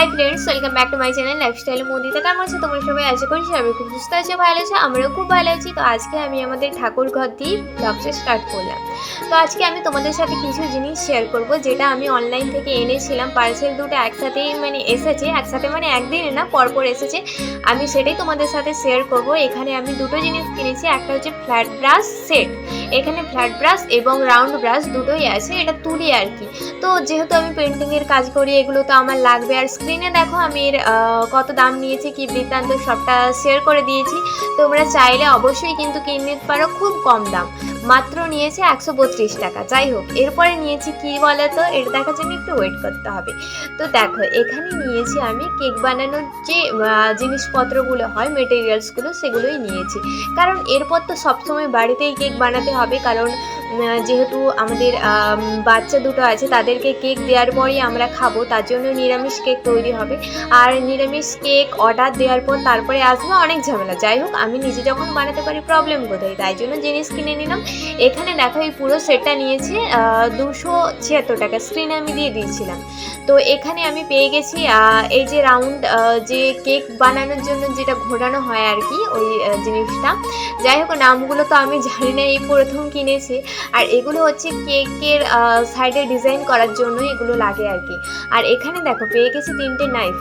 Hi friends welcome back to my channel lifestyle মোদিতে কেমন আছে? তোমরা সবাই আশা করি সবাই খুব সুস্থ আছে, ভালো আছে, আমরাও খুব ভালো আছি। তো আজকে আমি আমাদের ঠাকুর ঘর দিয়ে ব্লগটা স্টার্ট করলাম। তো আজকে আমি তোমাদের সাথে কিছু জিনিস শেয়ার করব, যেটা আমি অনলাইন থেকে এনেছিলাম। পার্সেল দুটো একসাথেই মানে এসেছে, একসাথে মানে একদিনে না, পরপর এসেছে। আমি সেটাই তোমাদের সাথে শেয়ার করব। এখানে আমি দুটো জিনিস কিনেছি, একটা হচ্ছে ফ্ল্যাট ব্রাশ সেট এখানে ফ্ল্যাট ব্রাশ এবং রাউন্ড ব্রাশ দুটোই আছে, এটা তুলি আর কি। তো যেহেতু আমি পেন্টিংয়ের কাজ করি, এগুলো তো আমার লাগবে। আর স্ক্রিনে দেখো, আমি এর কত দাম নিয়েছি, কি বৃত্তান্ত সবটা শেয়ার করে দিয়েছি। তোমরা চাইলে অবশ্যই কিন্তু কিনে পারো খুব কম দাম। মাত্র নিয়েছে একশো বত্রিশ টাকা। যাই হোক, এরপরে নিয়েছি কি বলে তো এটা দেখার জন্য একটু ওয়েট করতে হবে। তো দেখো, এখানে নিয়েছি আমি কেক বানানোর যে জিনিসপত্রগুলো হয় মেটেরিয়ালসগুলো সেগুলোই নিয়েছি। কারণ এরপর তো সবসময় বাড়িতেই কেক বানাতে হবে, কারণ যেহেতু আমাদের বাচ্চা দুটো আছে, তাদেরকে কেক দেওয়ার পরই আমরা খাব, তার জন্য নিরামিষ কেক তৈরি হবে। আর নিরামিষ কেক অর্ডার দেওয়ার পর তারপরে আসবে অনেক ঝামেলা। যাই হোক, আমি নিজে যখন বানাতে পারি প্রবলেম কোথায়? তাই জন্য জিনিস কিনে নিলাম। এখানে দেখো, এই পুরো সেটটা নিয়েছে দুশো ছিয়াত্তর টাকা। স্ক্রিনে আমি দিয়ে দিয়েছিলাম। তো এখানে আমি পেয়ে গেছি এই যে রাউন্ড যে কেক বানানোর জন্য যেটা ঘোরানো হয় আর কি, ওই জিনিসটা। যাই হোক, নামগুলো তো আমি জানি না, এই প্রথম কিনেছি। আর এগুলো হচ্ছে কেকের সাইডে ডিজাইন করার জন্য এগুলো লাগে আর কি। আর এখানে দেখো, পেয়ে গেছি তিনটে নাইফ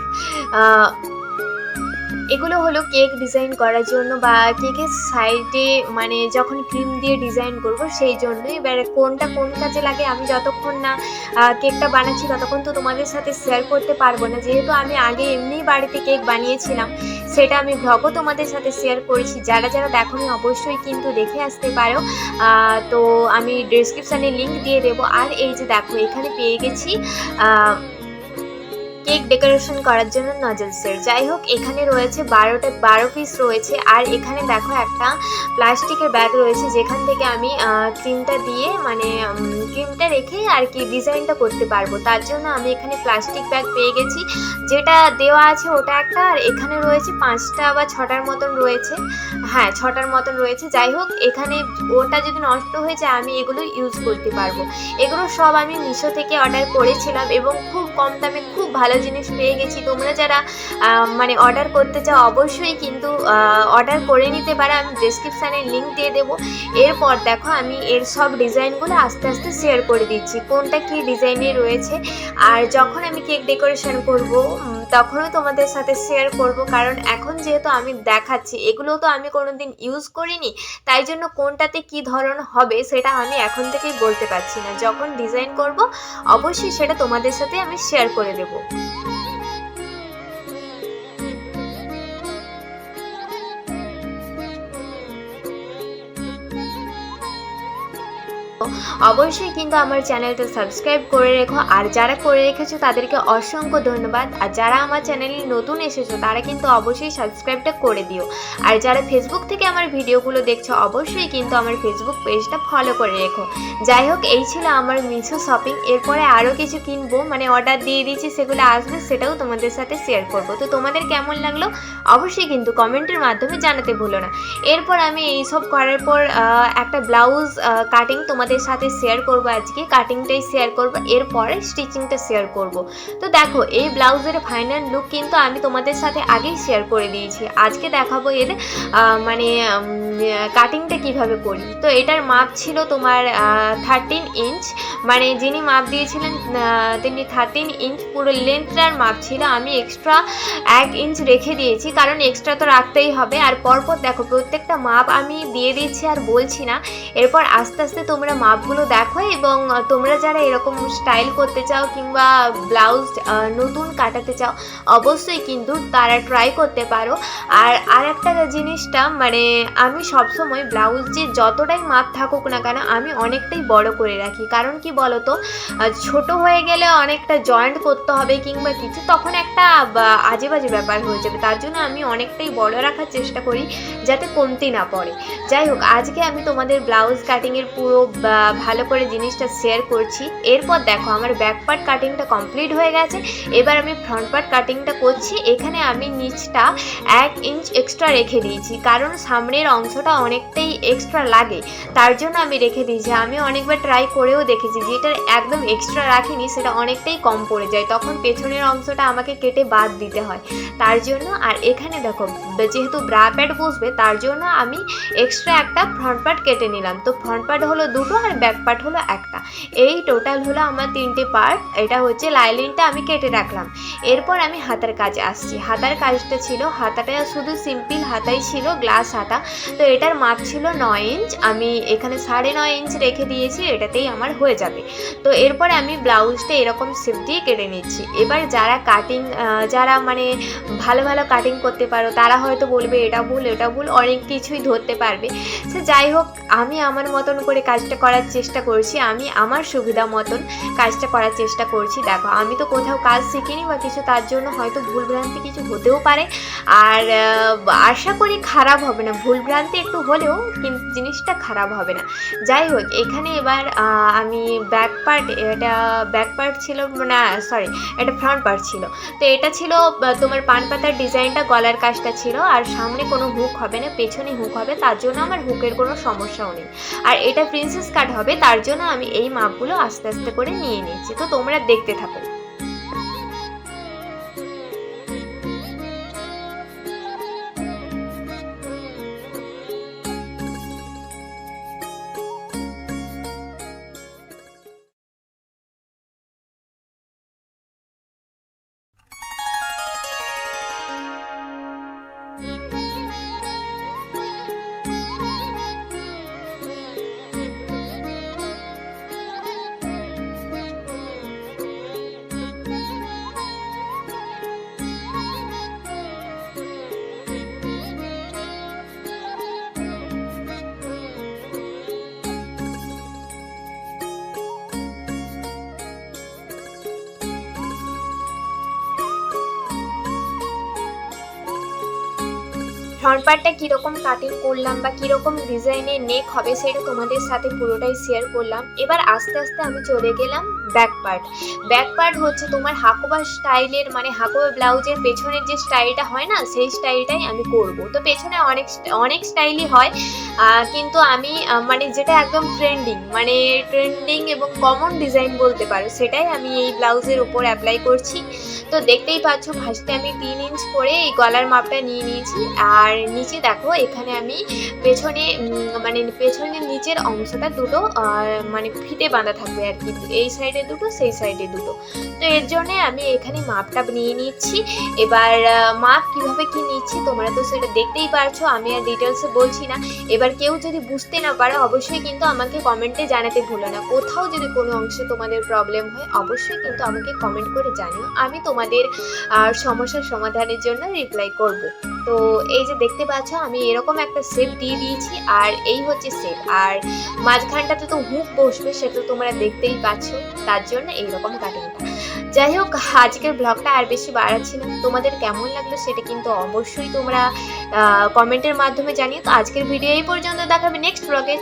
এগুলো হলো কেক ডিজাইন করার জন্য বা কেকের সাইডে মানে যখন ক্রিম দিয়ে ডিজাইন করব সেই জন্যই। এবার কোনটা কোন কাজে লাগে আমি যতক্ষণ না কেকটা বানাচ্ছি ততক্ষণ তো তোমাদের সাথে শেয়ার করতে পারব না। যেহেতু আমি আগে এমনিই বাড়িতে কেক বানিয়েছিলাম সেটা আমি ভ্লগও তোমাদের সাথে শেয়ার করেছি। যারা যারা দেখো দেখোনি অবশ্যই কিন্তু দেখে আসতে পারো। তো আমি ডিসক্রিপশানে লিঙ্ক দিয়ে দেবো। আর এই যে দেখো, এখানে পেয়ে গেছি কেক ডেকোরেশন করার জন্য নজল সেট যাই হোক, এখানে রয়েছে বারোটা, বারো পিস রয়েছে। আর এখানে দেখো একটা প্লাস্টিকের ব্যাগ রয়েছে, যেখান থেকে আমি ক্রিমটা দিয়ে মানে ক্রিমটা রেখে আর কি ডিজাইনটা করতে পারব। তার জন্য আমি এখানে প্লাস্টিক ব্যাগ পেয়ে গেছি। যেটা দেওয়া আছে ওটা একটা, আর এখানে রয়েছে পাঁচটা বা ছটার মতন রয়েছে। হ্যাঁ ছটার মতন রয়েছে। যাই হোক, এখানে ওটা যদি নষ্ট হয়ে যায়, আমি এগুলো ইউজ করতে পারব। এগুলো সব আমি মিশো থেকে অর্ডার করেছিলাম এবং খুব কম দামে, খুব ভালো জিনিস পেয়ে গেছি। তোমরা যারা মানে অর্ডার করতে চাও, অবশ্যই কিন্তু অর্ডার করে নিতে পারে। আমি ডিসক্রিপশানে লিঙ্ক দিয়ে দেবো। এরপর দেখো, আমি এর সব ডিজাইনগুলো আস্তে আস্তে শেয়ার করে দিচ্ছি। কোনটা কী ডিজাইনে রয়েছে? আর যখন আমি কেক ডেকোরেশন করব তখনও তোমাদের সাথে শেয়ার করব। কারণ এখন যেহেতু আমি দেখাচ্ছি এগুলো তো আমি কোনোদিন ইউজ করিনি, তাই জন্য কোনটাতে কি ধরন হবে সেটা আমি এখন থেকেই বলতে পারছি না। যখন ডিজাইন করব, অবশ্যই সেটা তোমাদের সাথে আমি শেয়ার করে দেবো। অবশ্যই কিন্তু আমার চ্যানেলটা সাবস্ক্রাইব করে রেখো। আর যারা করে রেখেছো, তাদেরকে অসংখ্য ধন্যবাদ। আর যারা আমার চ্যানেলে নতুন এসেছ, তারা কিন্তু অবশ্যই সাবস্ক্রাইবটা করে দিও। আর যারা ফেসবুক থেকে আমার ভিডিওগুলো দেখছ, অবশ্যই কিন্তু আমার ফেসবুক পেজটা ফলো করে রেখো। যাই হোক, এই ছিল আমার মিশো শপিং এরপরে আরও কিছু কিনবো মানে অর্ডার দিয়ে দিয়েছি সেগুলো আসবে, সেটাও তোমাদের সাথে শেয়ার করব। তো তোমাদের কেমন লাগল? অবশ্যই কিন্তু কমেন্টের মাধ্যমে জানাতে ভুলো না। এরপর আমি এইসব করার পর একটা ব্লাউজ কাটিং তোমাদের সাথে শেয়ার করব আজকে কাটিংটাই শেয়ার করব, এরপরে স্টিচিংটা শেয়ার করব। তো দেখো, এই ব্লাউজের ফাইনাল লুক কিন্তু আমি তোমাদের সাথে আগেই শেয়ার করে দিয়েছি। আজকে দেখাবো এর মানে কাটিংটা কীভাবে করি। তো এটার মাপ ছিল তোমার থার্টিন ইঞ্চ মানে যিনি মাপ দিয়েছিলেন তিনি থার্টিন ইঞ্চ পুরো লেন্থটার মাপ ছিল। আমি এক্সট্রা এক ইঞ্চ রেখে দিয়েছি, কারণ এক্সট্রা তো রাখতেই হবে। আর পরপর দেখো, প্রত্যেকটা মাপ আমি দিয়ে দিচ্ছি আর বলছি না। এরপর আস্তে আস্তে তোমরা মাপগুলো দেখো, এবং তোমরা যারা এরকম স্টাইল করতে চাও কিংবা ব্লাউজ নতুন কাটাতে চাও, অবশ্যই কিন্তু তারা ট্রাই করতে পারো। আর আর একটা জিনিসটা মানে আমি সবসময় ব্লাউজ যে যতটাই মাপ থাকুক না কেন, আমি অনেকটাই বড় করে রাখি। কারণ কি বলতো ছোট হয়ে গেলে অনেকটা জয়েন্ট করতে হবে কিংবা কিছু, তখন একটা আজে বাজে ব্যাপার হয়ে যাবে। তার জন্য আমি অনেকটাই বড় রাখার চেষ্টা করি, যাতে কমতি না পড়ে। যাই হোক, আজকে আমি তোমাদের ব্লাউজ কাটিংয়ের পুরো ভালো করে জিনিসটা শেয়ার করছি। এরপর দেখো, আমার ব্যাক পার্ট কাটিংটা কমপ্লিট হয়ে গেছে। এবার আমি ফ্রন্ট পার্ট কাটিংটা করছি। এখানে আমি নিচটা এক ইঞ্চ এক্সট্রা রেখে দিয়েছি। কারণ সামনের অংশটা অনেকটাই এক্সট্রা লাগে। তার জন্য আমি রেখে দিয়েছি। আমি অনেকবার ট্রাই করেও দেখেছি যেটা একদম এক্সট্রা রাখিনি, সেটা অনেকটাই কম পড়ে যায়। তখন পেছনের অংশটা আমাকে কেটে বাদ দিতে হয়। তার জন্য, আর এখানে দেখো, যেহেতু ব্রা প্যাড বসবে, তার জন্য আমি এক্সট্রা একটা ফ্রন্ট পার্ট কেটে নিলাম। তো ফ্রন্ট পার্ট হলো দুটো আর ব্যাক পার্ট হলো একটা। এই টোটাল হলো আমার তিনটে পার্ট এটা হচ্ছে লাইলিনটা আমি কেটে রাখলাম। এরপর আমি হাতার কাজে আসছি। হাতার কাজটা ছিল, হাতাটা শুধু সিম্পল হাতাই ছিল গ্লাস হাতা। তো এটার মাপ ছিল নয় ইঞ্চ আমি এখানে সাড়ে নয় ইঞ্চ রেখে দিয়েছি, এটাতেই আমার হয়ে যাবে। তো এরপরে আমি ব্লাউজটা এরকম শেপ দিয়ে কেটে নিচ্ছি। এবার যারা কাটিং যারা মানে ভালো ভালো কাটিং করতে পারো, তারা হয়তো বলবে, এটা ভুল এটা ভুল। অনেক কিছুই ধরতে পারবে। সে যাই হোক, আমি আমার মতন করে কাজটা করার চেষ্টা করছি, আমি আমার সুবিধা মতন কাজটা করার চেষ্টা করছি। দেখো, আমি তো কোথাও কাজ শিখিনি বা কিছু, তার জন্য হয়তো ভুলভ্রান্তি কিছু হতেও পারে। আর আশা করি খারাপ হবে না। ভুলভ্রান্তি একটু হলেও কিন্তু জিনিসটা খারাপ হবে না। যাই হোক, এখানে এবার আমি ব্যাক পার্ট এটা ব্যাক পার্ট ছিল, না সরি এটা ফ্রন্ট পার্ট ছিল। তো এটা ছিল তোমার পান পাতার ডিজাইনটা, গলার কাজটা ছিল। আর সামনে কোনো হুক হবে না, পেছনে হুক হবে, তার জন্য আমার হুকের কোনো সমস্যাও নেই। আর এটা প্রিন্সেস কাট হবে তার জন্য আমি এই মাপগুলো আস্তে আস্তে করে নিয়ে নিচ্ছি তো তোমরা দেখতে থাকো। ফ্রন্ট কীরকম কাটিং করলাম বা কীরকম ডিজাইনের নেক হবে সেটা তোমাদের সাথে পুরোটাই শেয়ার করলাম। এবার আস্তে আস্তে আমি চলে গেলাম ব্যাক পার্ট ব্যাক পার্ট হচ্ছে তোমার হাকোবা স্টাইলের মানে হাকোবা ব্লাউজের পেছনের যে স্টাইলটা হয় না, সেই স্টাইলটাই আমি করব। তো পেছনে অনেক অনেক স্টাইলই হয়। কিন্তু আমি মানে যেটা একদম ট্রেন্ডিং মানে ট্রেন্ডিং এবং কমন ডিজাইন বলতে পারো, সেটাই আমি এই ব্লাউজের উপর অ্যাপ্লাই করছি। তো দেখতেই পাচ্ছ ফার্স্টে আমি তিন ইঞ্চ করে এই গলার মাপটা নিয়ে নিয়েছি। আর নিচে দেখো, এখানে আমি পেছনে মানে পেছনের নিচের অংশটা দুটো মানে ফিতে বাঁধা থাকবে আর কি। এই সাইডে দুটো, সেই সাইডে দুটো। তো এর জন্য আমি এখানে মাপটা নিয়ে নিচ্ছি। এবার মাপ কীভাবে কি নিচ্ছি তোমরা তো সেটা দেখতেই পারছ, আমি আর ডিটেলসে বলছি না। এবার কেউ যদি বুঝতে না পারে, অবশ্যই কিন্তু আমাকে কমেন্টে জানাতে ভুলো না। কোথাও যদি কোনো অংশে তোমাদের প্রবলেম হয়, অবশ্যই কিন্তু আমাকে কমেন্ট করে জানিও। আমি তোমাদের সমস্যার সমাধানের জন্য রিপ্লাই করব। তো এই যে দেখতে পাচ্ছ, আমি এরকম একটা শেপ দিয়ে দিয়েছি আর এই হচ্ছে শেপ আর মাঝখানটাতে তো হুক বসবে, সেটা তোমরা দেখতেই পাচ্ছ, তার জন্য এইরকম কাটিংটা যাই হোক, আজকের ব্লগটা আর বেশি বাড়াচ্ছি না। তোমাদের কেমন লাগল সেটা কিন্তু অবশ্যই তোমরা কমেন্টের মাধ্যমে জানিও। তো আজকের ভিডিও এই পর্যন্ত দেখাবে নেক্সট ব্লগে